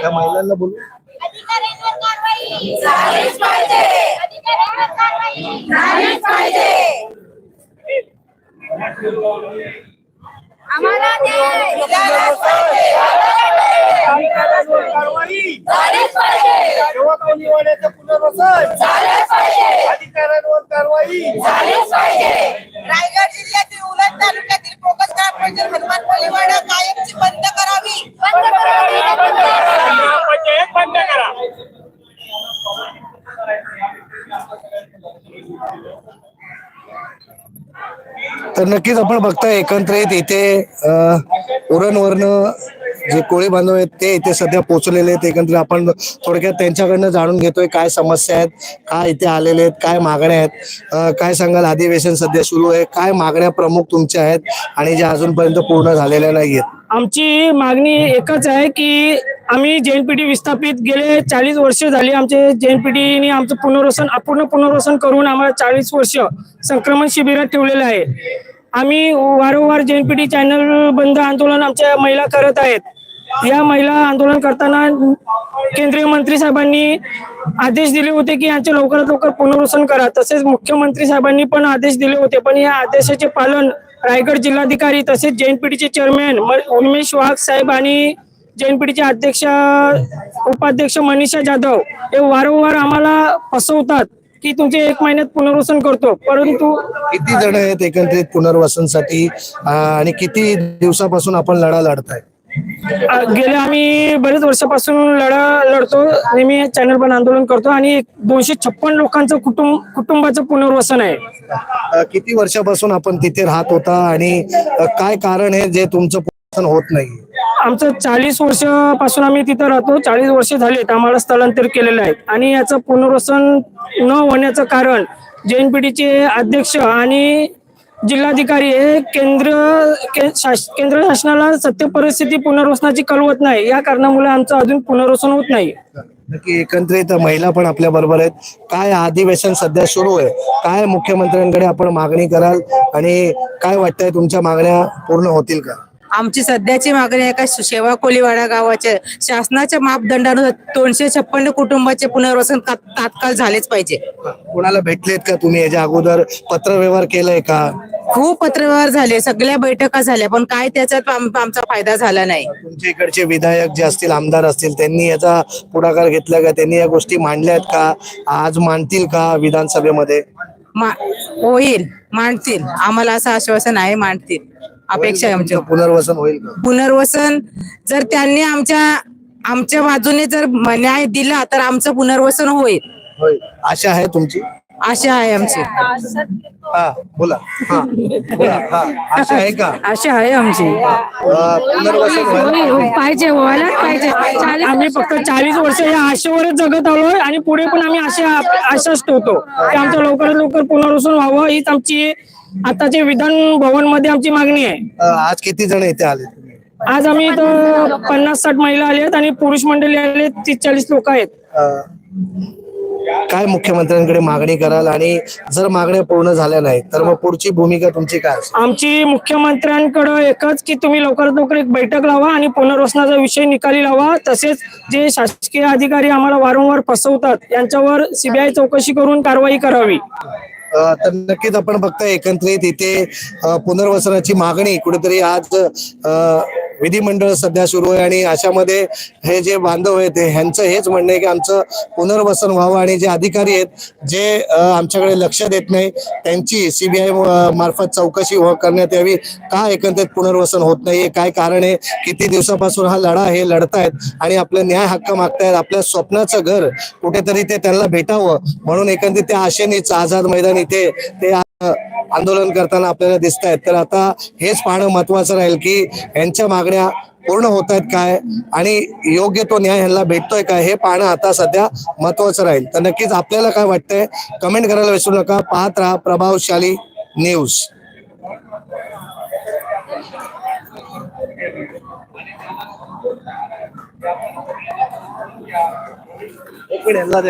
त्या महिलांना बोलू. अधिकाऱ्यांवर कारवाई झालीच पाहिजे अधिकाऱ्यांवर कारवाई झालीच पाहिजे आम्हाला पुनर्वसन. झालंच पाहिजे. अधिकाऱ्यांवर कारवाई. झालीच पाहिजे. तर नक्कीच आपण बघताय एकंदरीत इथे उरणवरनं जे कोळी बांधव आहेत ते इथे सध्या पोहोचलेले आहेत. एकंदरीत आपण थोडक्यात त्यांच्याकडनं जाणून घेतोय काय समस्या आहेत काय इथे आलेले आहेत काय मागण्या आहेत. काय सांगाल अधिवेशन सध्या सुरू आहे काय मागण्या प्रमुख तुमच्या आहेत आणि ज्या अजूनपर्यंत पूर्ण झालेल्या नाहीयेत? आमची मागणी एकच आहे की आम्ही जैनपीठी विस्थापित गेले चाळीस वर्ष झाली आमचे जैनपीठीने आमचं पुनर्वसन अपूर्ण पुनर्वसन करून आम्हाला चाळीस वर्ष संक्रमण शिबिरात ठेवलेलं आहे. आम्ही वारंवार जैनपीठी चॅनल बंद आंदोलन आमच्या महिला करत आहेत. या महिला आंदोलन करताना केंद्रीय मंत्री साहेबांनी आदेश दिले होते की यांचे लवकरात लवकर पुनर्वसन करा. तसेच मुख्यमंत्री साहेबांनी पण आदेश दिले होते. पण या आदेशाचे पालन रायगड जिल्हाधिकारी तसेच जैनपीठीचे चेअरमॅन उन्मेश वाघ साहेब आणि जैनपीठीचे अध्यक्ष उपाध्यक्ष मनीषा जाधव हे वारंवार आम्हाला फसवतात की तुमचे एक महिन्यात पुनर्वसन करतो. परंतु किती जण आहेत एकत्रित पुनर्वसनसाठी? आणि किती दिवसापासून आपण लढा लढताय? गेले आम्ही बरेच वर्षापासून लढा लढतो. नेहमी चॅनल पण आंदोलन करतो आणि दोनशे छप्पन लोकांचं कुटुंब कुटुंबाचं पुनर्वसन आहे. किती वर्षापासून आपण तिथे राहत होता आणि काय कारण आहे जे तुमचं पुनर्वसन होत नाही? आमचं चाळीस वर्षापासून आम्ही तिथं राहतो. चाळीस वर्ष झालेत आम्हाला स्थलांतर केलेलं आहे. आणि याचं पुनर्वसन न होण्याचं कारण जैन पिढीचे अध्यक्ष आणि जिल्हाधिकारी हे केंद्र के- शास- केंद्र शासनाला सत्य परिस्थिती पुनर्वसनाची कळवत नाही. या कारणामुळे आमचं अजून पुनर्वसन होत नाही. नक्की एकत्रित महिला पण आपल्या बरोबर आहेत. काय अधिवेशन सध्या सुरू आहे? काय मुख्यमंत्र्यांकडे आपण मागणी कराल? आणि काय वाटतंय तुमच्या मागण्या पूर्ण होतील का? आमची सध्याची मागणी आहे का शेवा कोळीवाडा गावाच्या शासनाच्या मापदंडानुसार दोनशे छप्पन्न कुटुंबाचे पुनर्वसन तात्काळ झालेच पाहिजे. कोणाला भेटलेत का तुम्ही? याच्या अगोदर पत्रव्यवहार केलाय का? खूप पत्रव्यवहार झाले सगळ्या बैठका झाल्या पण काय त्याच्यात आम- आमचा फायदा झाला नाही. तुमच्या इकडचे विधायक जे असतील आमदार असतील त्यांनी याचा पुढाकार घेतला का? त्यांनी या गोष्टी मांडल्यात का? आज मांडतील का विधानसभेमध्ये? मा- होईल मांडतील. आम्हाला असं आश्वासन आहे मांडतील. अपेक्षा आहे आमची तुमचं पुनर्वसन होईल का? पुनर्वसन जर त्यांनी आमच्या आमच्या बाजूने जर न्याय दिला तर आमचं पुनर्वसन होईल. होईल. आशा आहे तुमची? आशा आहे आमची. हा बोला. हा बोला. हा आशा आहे का? अशी आहे आमची. अ, पुनर्वसन व्हायला पाहिजे व्हायलाच पाहिजे. आम्ही फक्त चाळीस वर्ष या आशेवरच जगत आलोय आणि पुढे पण आम्ही आशा आशाच ठेवतो की आमचं लवकरात लवकर पुनर्वसन व्हावं हीच आमची आताच्या विधान भवनमध्ये आमची मागणी आहे. अ, आज किती जण इथे आले? तुम्ही आज आम्ही इथं पन्नास साठ महिला आल्या आहेत आणि पुरुष मंडळी आले तीस चाळीस लोक आहेत. अ, काय मुख्यमंत्र्यांकडे मागणी कराल आणि जर मागण्या पूर्ण झाल्या नाही तर मग पुढची भूमिका तुमची काय असेल? आमची मुख्यमंत्र्यांकडे एकच की तुम्ही लवकरात लवकर एक बैठक लावा आणि पुनर्वसनाचा विषय निकाली लावा. तसेच जे शासकीय अधिकारी आम्हाला वारंवार फसवतात यांच्यावर सीबीआय चौकशी करून कारवाई करावी. अ, तर नक्कीच आपण बघताय एकत्रित इथे अ, पुनर्वसनाची मागणी कुठेतरी आज अ, विधिमंडळ सध्या सुरू आहे आणि अशामध्ये हे जे बांधव आहेत ते ह्यांचं हेच म्हणणं आहे की आमचं पुनर्वसन व्हावं आणि जे अधिकारी आहेत जे आमच्याकडे लक्ष देत नाही त्यांची सीबीआय मार्फत चौकशी करण्यात यावी. का एकंदरीत पुनर्वसन होत नाही काय कारण आहे? किती दिवसापासून हा लढा हे लढतायत आणि आपलं न्याय हक्क मागतायत आपल्या स्वप्नाचं घर कुठेतरी ते त्यांना भेटावं म्हणून एकंदरीत त्या आशेनेच आझाद मैदान इथे ते आंदोलन करताना आपल्याला दिसत आहेत तर आता हेच पाहणं महत्वाचं राहील की यांच्या मागण्या पूर्ण होत आहेत काय आणि योग्य तो न्याय ह्यांना भेटतोय काय हे पाहणं आता सध्या महत्वाचं राहील. तर नक्कीच आपल्याला काय वाटतंय कमेंट करायला विसरू नका. पाहत राहा प्रभावशाली न्यूज. एक मिनिट द्या